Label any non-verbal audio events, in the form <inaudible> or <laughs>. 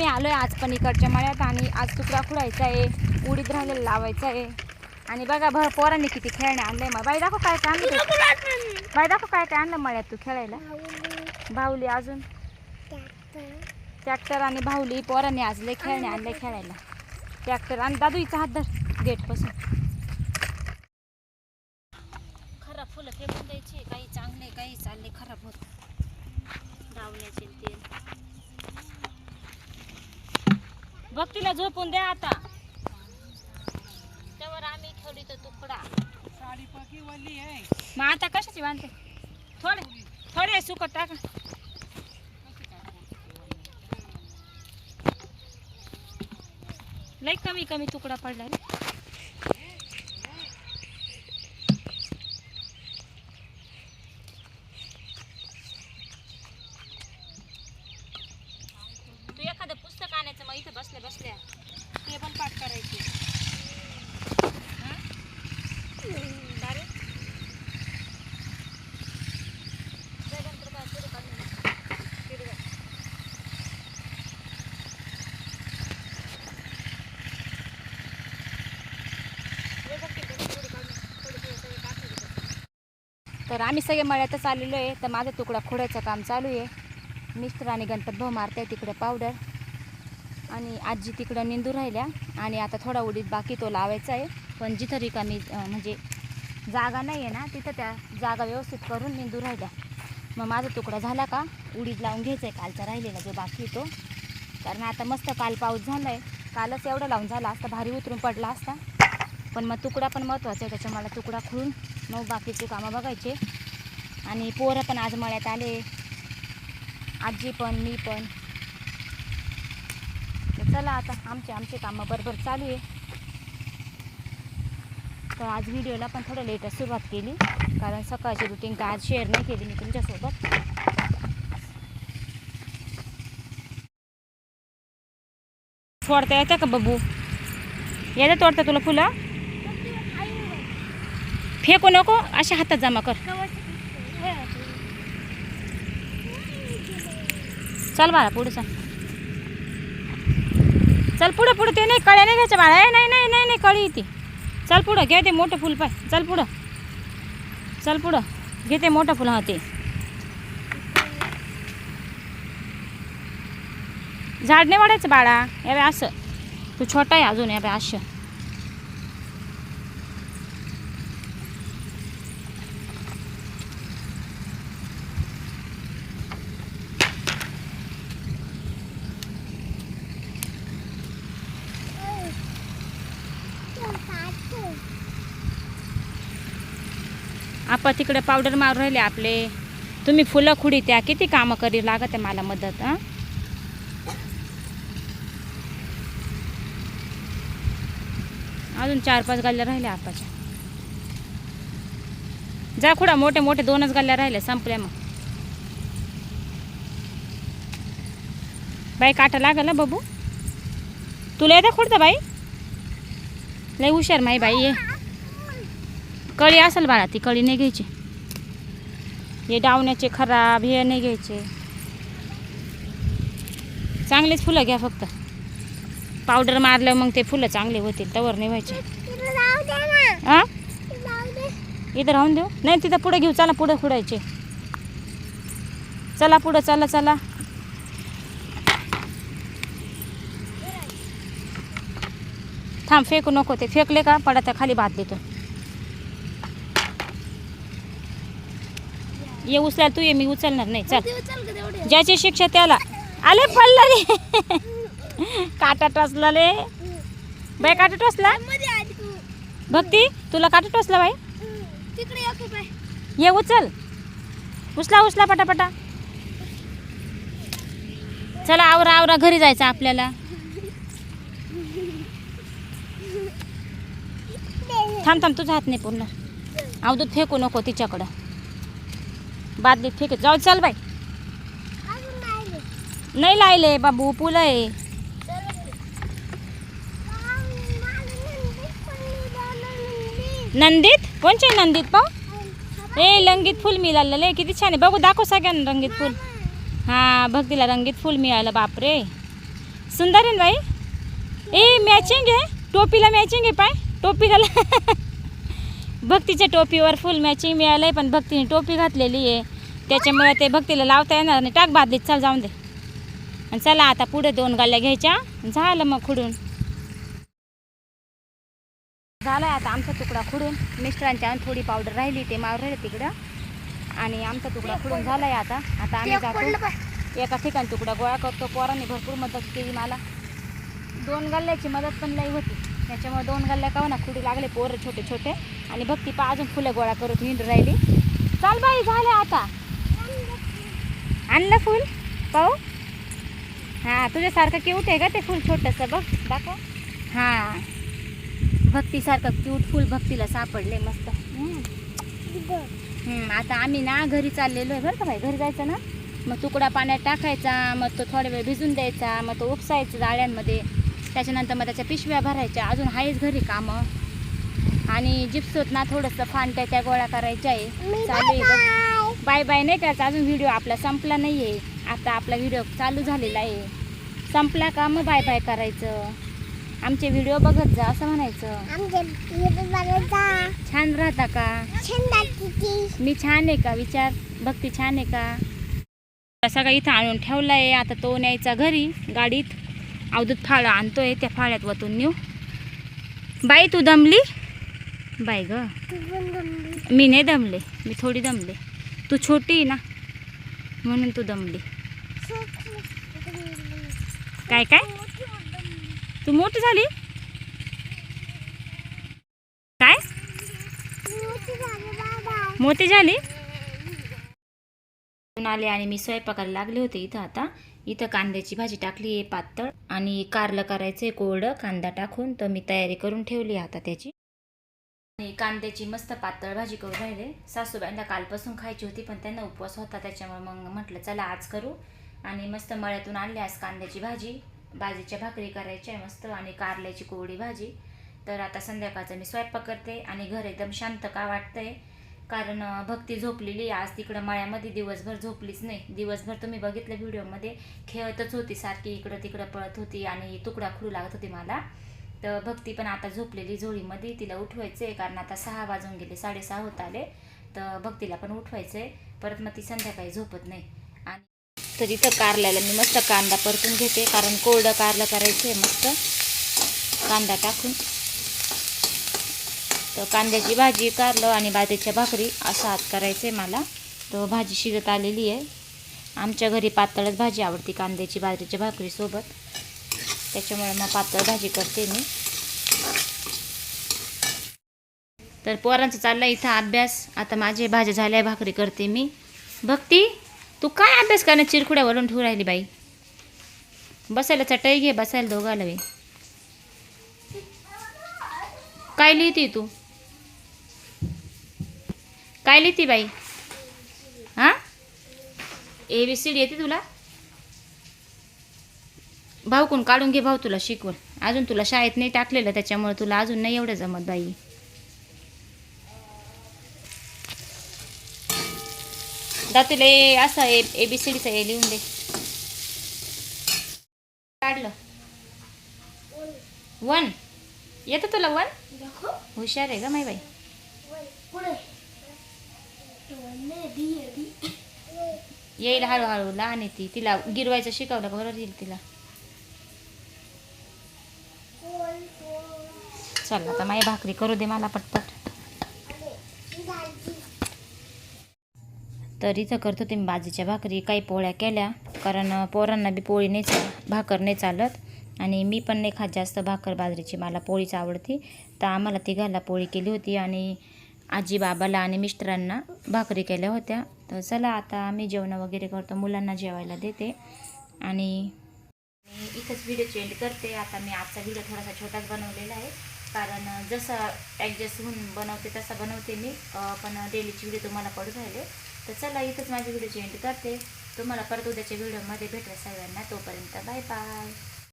मी आलो आहे आज पण इकडच्या मळ्यात आणि आज तुकडा खुडायचा आहे उडीद राहिलेला लावायचा आहे. आणि बघा भर पोरांनी किती खेळणे आणले मग. बाई दाखव काय काय आणलं बाई दाखव काय काय आणलं मळ्यात तू खेळायला. भाऊली अजून. ट्रॅक्टर आणि भाऊली. पोरांनी आज लय खेळणे आणलंय खेळायला. ट्रॅक्टर आणि दादू इथं हात धर गेटपासून. खराब फुलं फेकून द्यायची. काही चांगले काही चालले खराब होत. धावण्याचे तेल. बघ तिला झोपून द्या आता. त्यावर आम्ही ठेवली तर तुकडा. साडी पकी वली आहे मग आता कशाची बांधते? थोडे थोडे सुकट टाका. लई कमी कमी तुकडा पडला रे तू एखादं पुस्तक आणायचं मग इथं बसल्या बसल्या. ते पण पाठ करायचे. तर आम्ही सगळे मळ्यातच आलेलो आहे. तर माझा तुकडा खोड्याचं काम चालू आहे. मिस्टर आणि गणपत भाऊ मारताय तिकडे पावडर. आणि आजी तिकडं निंदू राहिल्या. आणि आता थोडा उडीद बाकी तो लावायचा आहे. पण जिथं रिकामी म्हणजे जागा नाही आहे ना तिथं त्या जागा व्यवस्थित करून निंदू राहिल्या. मग माझा तुकडा झाला का? उडीद लावून घ्यायचा आहे कालचा राहिलेला जो बाकी तो. कारण आता मस्त काल पाऊस झाला आहे कालच एवढा लावून झाला असता भारी उतरून पडला असता. पण मग तुकडा पण महत्त्वाचा आहे. त्याच्या मला तुकडा खुळून मग बाकीचे कामं बघायचे. आणि पोरं पण आज मळ्यात आले. आजी पण मी पण. तर चला आता आमचे आमचे कामं बरोबर चालू आहे. तर आज व्हिडिओला पण थोडं लेटच सुरुवात केली कारण सकाळची रुटीन काय आज शेअर नाही केली मी तुमच्यासोबत. तोडता येतं का बबू? येतं तोडता तुला फुलं? फेकू नको अशा हातात जमा कर. चल बाळा पुढे चल. चल पुढं पुढं. ते नाही कळ्या नाही घ्यायच्या बाळा. नाही नाही नाही नाही कळी ती. चल पुढं घे ते मोठं फुल पाय. चल पुढं. चल पुढं. घे ते मोठं फुल हा ते. झाड नाही वाढायचं बाळा. या असं. तू छोटा आहे अजून या बाय असं. आपण तिकडे पावडर मारून राहिले आपले. तुम्ही फुलं खुडी त्या किती कामं करी लागत आहे मला मदत हां? अजून चार पाच गल्ल्या राहिल्या आपाच्या. जा खुडा मोठे मोठे दोनच गल्ल्या राहिल्या संपल्या मग. बाई काटा लागल ना बाबू? तुला येतं खुडतं बाई? लय हुशार माही बाई ये. कळी असेल बाळा ती कळी नाही घ्यायची. हे डावण्याचे खराब हे नाही घ्यायचे. चांगलेच फुलं घ्या फक्त. पावडर मारलं मग ते फुलं चांगले होतील तवर नाही व्हायचे. हां इथं राहून देऊ? नाही तिथं पुढे घेऊ चला पुढं खुडायचे. चला पुढं चला चला. थांब फेकू नको ते. फेकले का? पडा त्या खाली भात देतो. ये उचलायला तू ये मी उचलणार नाही चल. ज्याची शिक्षा त्याला. आले पडलं रे. काटा टोचला रे. बाई काटा टोचला? भक्ती तुला काटा टोचला बाई. ये उचल. उचला उचला पटापटा. चला आवरा आवरा घरी जायचं आपल्याला. थांब थांब तुझा हात नाही पूर्ण अवधूत फेकू नको तिच्याकडं. बादली ठीक आहे. जाऊ चल बाई. नाही लायले बाबू पुलं आहे. नंदीत? कोणचे नंदीत पाहू? ए रंगीत फुल मिळालेलं लय किती छान आहे. बघू दाखव सगळ्यांना रंगीत फुल. हां बघ तिला रंगीत फुल मिळालं. बापरे. सुंदर आहे ना बाई? ए मॅचिंग आहे. टोपीला मॅचिंग आहे पाय. टोपी घाला. <laughs> भक्तीच्या टोपीवर फुल मॅचिंग मिळालं आहे पण भक्तीने टोपी घातलेली आहे. त्याच्यामुळे ते भक्तीला लावता येणार नाही. टाक बादलीत चल जाऊन दे. आणि चला आता पुढे दोन गाल्या घ्यायच्या. झालं मग खुडून. झालं आता आमचा तुकडा खुडून. मिस्टरांच्या थोडी पावडर राहिली ते मावर राहिले तिकडं. आणि आमचा तुकडा खुडून झालाय आता. आता आम्ही जातो. एका ठिकाणी तुकडा गोळा करतो. पोरांनी भरपूर मदत केली मला. दोन गल्ल्याची मदत पण लई होती. त्याच्यामुळे दोन गल्ल्या का ना खुडी लागले. पोरं छोटे छोटे आणि भक्ती पा अजून फुलं गोळा करत हिंड राहिली. चाल बाई झालं आता. आणलं फुल? पाहू? हां तुझ्यासारखं क्यूट आहे का ते फुल छोटंसं बघ दाखव. हां. भक्तीसारखं क्यूट फुल भक्तीला सापडले मस्त. आता आम्ही ना घरी चाललेलो आहे बरं का भाई घरी जायचं ना? मग तुकडा पाण्यात टाकायचा मग तो थोडा वेळ भिजून द्यायचा मग तो उपसायचा जाळ्यांमध्ये. त्याच्यानंतर मग त्याच्या पिशव्या भरायच्या अजून आहेच घरी कामं. आणि जिप्सोत ना थोडंसं फांट्या त्या गोळा करायच्या आहे. चालू आहे बाय. बाय नाही करायचं अजून व्हिडिओ आपला संपला नाही आहे आता आपला व्हिडिओ चालू झालेला आहे. संपला का मग बाय बाय करायचं? आमचे व्हिडिओ बघत जा असं म्हणायचं. छान राहता का? मी छान आहे का विचार. भक्ती छान आहे का? सगळं इथं आणून ठेवला आहे आता तो न्यायचा घरी गाडीत. अवधूत फाळं आणतोय त्या फाळ्यात वतून नेऊ. बाई तू दमली? बाई ग. मी नाही दमले. मी थोडी दमले. तू छोटी आहे ना म्हणून तू दमली. काय काय? तू मोठी झाली? काय? मोठी झाली? आले आणि मी स्वयंपाकाला लागले होते इथं आता. इथं कांद्याची भाजी टाकली आहे पातळ आणि कारलं करायचं आहे कोरडं. कांदा टाकून तर मी तयारी करून ठेवली आहे आता त्याची. आणि कांद्याची मस्त पातळ भाजी करून राहिले. सासूबाईंना कालपासून खायची होती पण त्यांना उपवास होता त्याच्यामुळे मग म्हटलं चला आज करू. आणि मस्त मळ्यातून आणली आज कांद्याची भाजी. भाजीच्या भाकरी करायची आहे मस्त आणि कारल्याची कोरडी भाजी. तर आता संध्याकाळचं मी स्वयंपाक करते आणि घर एकदम शांत का वाटतंय? कारण भक्ती झोपलेली आहे. आज तिकडं मळ्यामध्ये दिवसभर झोपलीच नाही. दिवसभर तुम्ही बघितलं व्हिडिओमध्ये खेळतच होती सारखी इकडं तिकडं पळत होती आणि तुकडा खुरू लागत होती मला. तर भक्ती पण आता झोपलेली झोळीमध्ये. तिला उठवायचं आहे कारण आता सहा वाजून गेले साडेसहा होत आले. तर भक्तीला पण उठवायचं आहे परत मग ती संध्याकाळी झोपत नाही. आणि तर इथं कारल्याला मी मस्त कांदा परतून घेते कारण कोरडं कारलं करायचं आहे मस्त. कांदा टाकून. तर कांद्याची भाजी कारलं आणि बाजरीच्या भाकरी असं हात करायचं आहे मला. तर भाजी शिजत आलेली आहे. आमच्या घरी पातळच भाजी आवडते कांद्याची बाजरीच्या भाकरीसोबत त्याच्यामुळे मग पातळ भाजी करते मी. तर पोरांचा चालला इथं अभ्यास. आता माझे भाज्या झाल्या भाकरी करते मी. भक्ती तू काय अभ्यास करणं चिरकुड्या वरून ठेवू राहिली बाई. बसायला चटई घे बसायला दोघाला बाई काय लिहिती तू? काय लिहिते बाई? हां? ए बी सी डी येते तुला? भाऊ कोण काढून घे भाऊ तुला शिकवल अजून तुला शाळेत नाही टाकलेलं त्याच्यामुळे तुला अजून नाही एवढं जमत बाई. दातुला असं ए ए बी सी डीचं हे लिहून दे. काढलं. वन. येतं तुला वन? हुशार आहे का माई बाई. येईल हळूहळू लहान आहे ती. तिला गिरवायचं शिकवलं का बरोबर येईल तिला? चल आता माझी भाकरी करू दे मला पटपट. तर इथं करतो ते मी बाजरीच्या भाकरी. काही पोळ्या केल्या. कारण पोरांना बी पोळी नाही चा भाकर नाही चालत. आणि मी पण नाही खात जास्त भाकर बाजरीची. मला पोळीच आवडती. तर आम्हाला तिघाला पोळी केली होती आणि आजी बाबाला आणि मिस्टरांना भाकरी केल्या होत्या. तर चला आता आम्ही जेवणं वगैरे करतो. मुलांना जेवायला देते. आणि मी इथंच व्हिडिओ चेंज करते. आता मी आजचा व्हिडिओ थोडासा छोटाच बनवलेला आहे. कारण जसं ॲडजस्ट होऊन बनवते तसा बनवते मी. पण डेलीची व्हिडिओ तुम्हाला पडू राहिले. तर चला इथंच माझी व्हिडिओ चेंज करते. तुम्हाला परत उद्याच्या व्हिडिओमध्ये भेटेल सगळ्यांना. तोपर्यंत बाय बाय